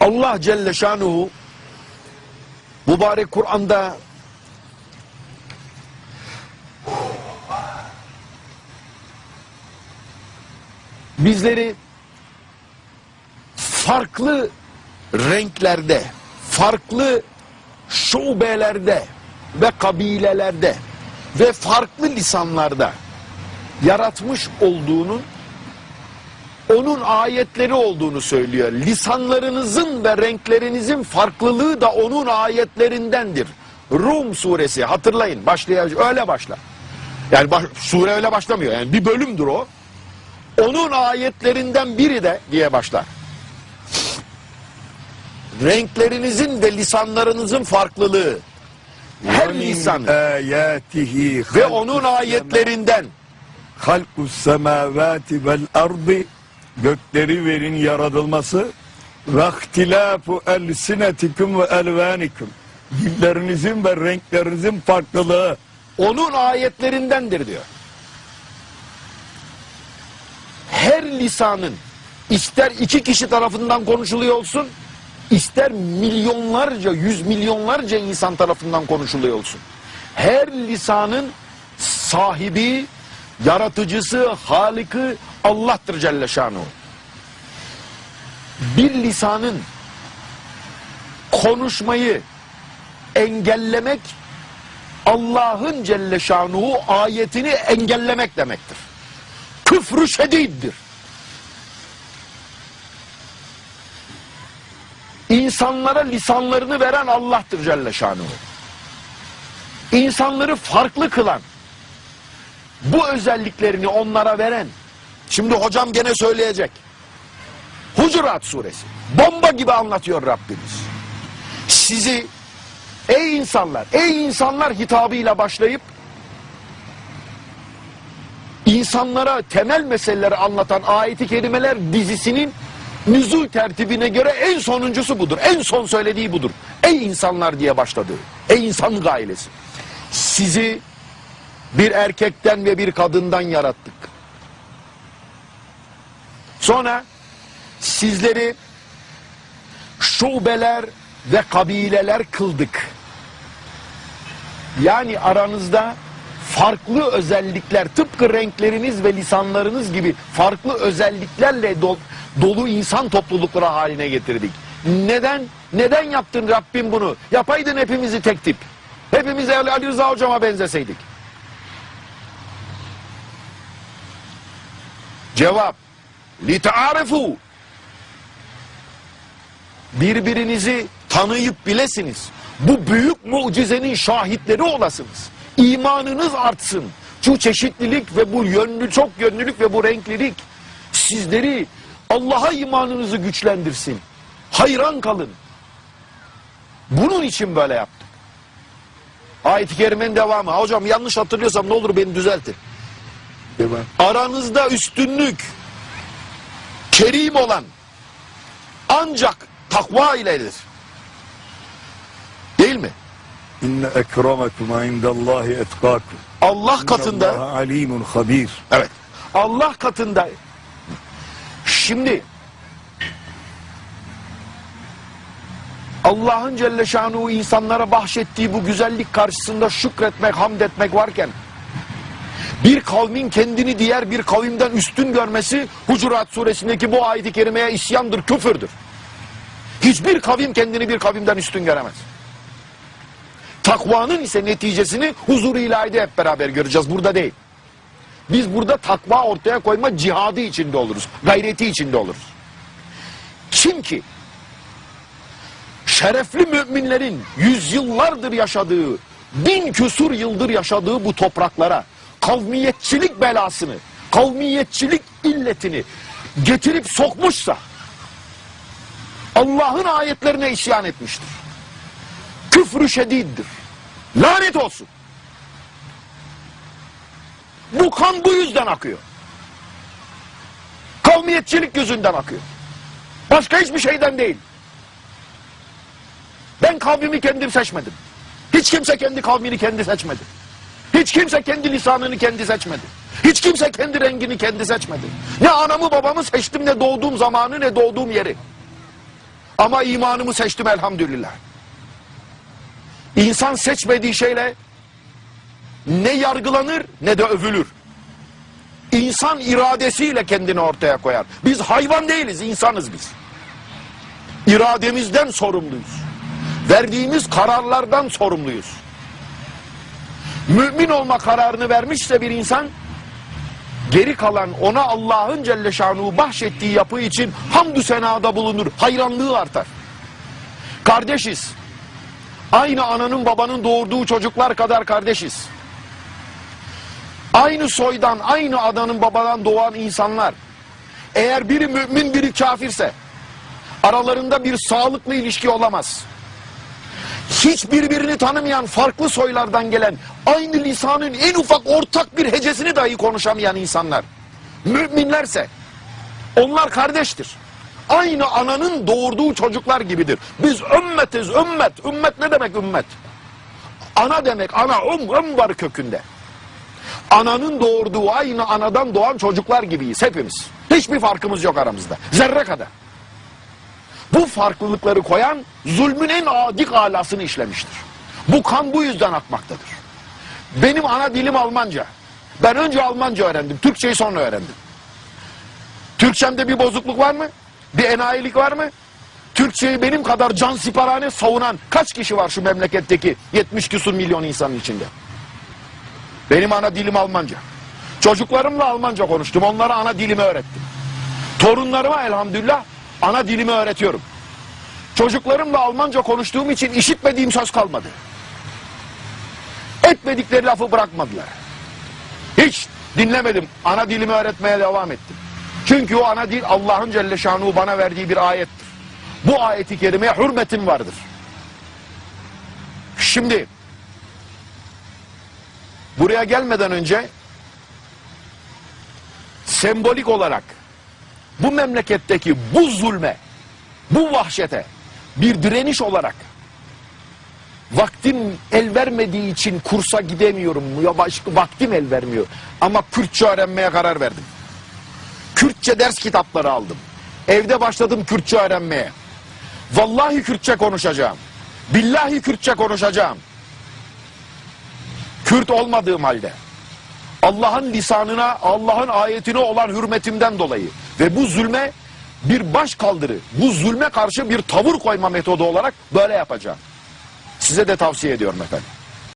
Allah Celle Şanuhu mübarek Kur'an'da bizleri farklı renklerde, farklı şubelerde ve kabilelerde ve farklı lisanlarda yaratmış olduğunun onun ayetleri olduğunu söylüyor. Lisanlarınızın ve renklerinizin farklılığı da onun ayetlerindendir. Rum suresi hatırlayın başlayacak öyle başlar. Yani baş, sure öyle başlamıyor. Yani bir bölümdür o. Onun ayetlerinden biri de diye başlar. Renklerinizin ve lisanlarınızın farklılığı. Her lisan ve onun ayetlerinden halkus semavati vel ardı gökleri verin yaratılması ve ihtilafu elsinetikum ve elvanikum dillerinizin ve renklerinizin farklılığı onun ayetlerindendir diyor. Her lisanın ister iki kişi tarafından konuşuluyor olsun, ister milyonlarca, yüz milyonlarca insan tarafından konuşuluyor olsun. Her lisanın sahibi, yaratıcısı, halikı Allah'tır Celle Şanuhu. Bir lisanın konuşmayı engellemek Allah'ın Celle Şanuhu ayetini engellemek demektir. Küfrü şediddir. İnsanlara lisanlarını veren Allah'tır Celle Şanuhu. İnsanları farklı kılan, bu özelliklerini onlara veren, şimdi hocam gene söyleyecek. Hucurat suresi, bomba gibi anlatıyor Rabbimiz. Sizi Ey insanlar, ey insanlar hitabıyla başlayıp insanlara temel meseleleri anlatan ayeti kerimeler dizisinin nüzul tertibine göre en sonuncusu budur. En son söylediği budur. Ey insanlar diye başladı. Ey insanlık ailesi. Sizi bir erkekten ve bir kadından yarattık. Sonra sizleri şubeler ve kabileler kıldık. Yani aranızda farklı özellikler tıpkı renkleriniz ve lisanlarınız gibi farklı özelliklerle do- dolu insan toplulukları haline getirdik. Neden? Neden yaptın Rabbim bunu? Yapaydın hepimizi tek tip. Hepimiz Ali Rıza hocama benzeseydik. Cevap. لِتَعَارِفُوا birbirinizi tanıyıp bilesiniz. Bu büyük mucizenin şahitleri olasınız. İmanınız artsın. Şu çeşitlilik ve bu yönlü çok yönlülük ve bu renklilik sizleri Allah'a imanınızı güçlendirsin. Hayran kalın. Bunun için böyle yaptık. Ayet-i kerimenin devamı. Ha Hocam yanlış hatırlıyorsam ne olur beni düzeltin. Devam. Aranızda üstünlük kerim olan ancak takva iledir. Değil mi? İnne ekremekum indallahi etkakum. Allah katında alimun habir. evet. Allah katında şimdi Allah'ın Celle Şanuhu insanlara bahşettiği bu güzellik karşısında şükretmek, hamd etmek varken bir kavmin kendini diğer bir kavimden üstün görmesi Hucurat suresindeki bu ayet-i kerimeye isyandır, küfürdür. Hiçbir kavim kendini bir kavimden üstün göremez. Takvanın ise neticesini huzur-u ilahide hep beraber göreceğiz. Burada değil. Biz burada takva ortaya koyma cihadı içinde oluruz. Gayreti içinde oluruz. Kim ki şerefli müminlerin yüzyıllardır yaşadığı, bin küsur yıldır yaşadığı bu topraklara kavmiyetçilik belasını, kavmiyetçilik illetini getirip sokmuşsa Allah'ın ayetlerine isyan etmiştir. Küfrü şediddir. Lanet olsun. Bu kan bu yüzden akıyor. Kavmiyetçilik yüzünden akıyor. Başka hiçbir şeyden değil. Ben kavmimi kendim seçmedim. Hiç kimse kendi kavmini kendi seçmedi. Hiç kimse kendi lisanını kendi seçmedi. Hiç kimse kendi rengini kendi seçmedi. Ne anamı babamı seçtim ne doğduğum zamanı ne doğduğum yeri. Ama imanımı seçtim elhamdülillah. İnsan seçmediği şeyle ne yargılanır ne de övülür. İnsan iradesiyle kendini ortaya koyar. Biz hayvan değiliz, insanız biz. İrademizden sorumluyuz. Verdiğimiz kararlardan sorumluyuz. Mümin olma kararını vermişse bir insan, geri kalan ona Allah'ın Celle Şanuhu bahşettiği yapı için hamdü senada bulunur, hayranlığı artar. Kardeşiz. Aynı ananın babanın doğurduğu çocuklar kadar kardeşiz. Aynı soydan, aynı adanın babadan doğan insanlar. Eğer biri mümin, biri kafirse aralarında bir sağlıklı ilişki olamaz. Hiç birbirini tanımayan farklı soylardan gelen aynı lisanın en ufak ortak bir hecesini dahi konuşamayan insanlar. Müminlerse onlar kardeştir. Aynı ananın doğurduğu çocuklar gibidir. Biz ümmetiz, ümmet. Ümmet ne demek ümmet? Ana demek, ana, um, um var kökünde. Ananın doğurduğu aynı anadan doğan çocuklar gibiyiz hepimiz. Hiçbir farkımız yok aramızda. Zerre kadar. Bu farklılıkları koyan zulmün en adik alasını işlemiştir. Bu kan bu yüzden akmaktadır. Benim ana dilim Almanca. Ben önce Almanca öğrendim. Türkçeyi sonra öğrendim. Türkçemde bir bozukluk var mı? Bir enayilik var mı? Türkçeyi benim kadar can siparhane savunan kaç kişi var şu memleketteki 70 küsur milyon insanın içinde? Benim ana dilim Almanca. Çocuklarımla Almanca konuştum. Onlara ana dilimi öğrettim. Torunlarıma elhamdülillah ana dilimi öğretiyorum. Çocuklarımla Almanca konuştuğum için işitmediğim söz kalmadı. Etmedikleri lafı bırakmadılar. Hiç dinlemedim. Ana dilimi öğretmeye devam ettim. Çünkü o ana dil Allah'ın Celle Şanuhu bana verdiği bir ayettir. Bu ayeti kerimeye hürmetim vardır. Şimdi buraya gelmeden önce sembolik olarak bu memleketteki bu zulme, bu vahşete bir direniş olarak vaktim el vermediği için kursa gidemiyorum ya başka vaktim el vermiyor ama Kürtçe öğrenmeye karar verdim. Kürtçe ders kitapları aldım. Evde başladım Kürtçe öğrenmeye. Vallahi Kürtçe konuşacağım. Billahi Kürtçe konuşacağım. Kürt olmadığım halde. Allah'ın lisanına, Allah'ın ayetine olan hürmetimden dolayı ve bu zulme bir baş kaldırı, bu zulme karşı bir tavır koyma metodu olarak böyle yapacağım. Size de tavsiye ediyorum efendim.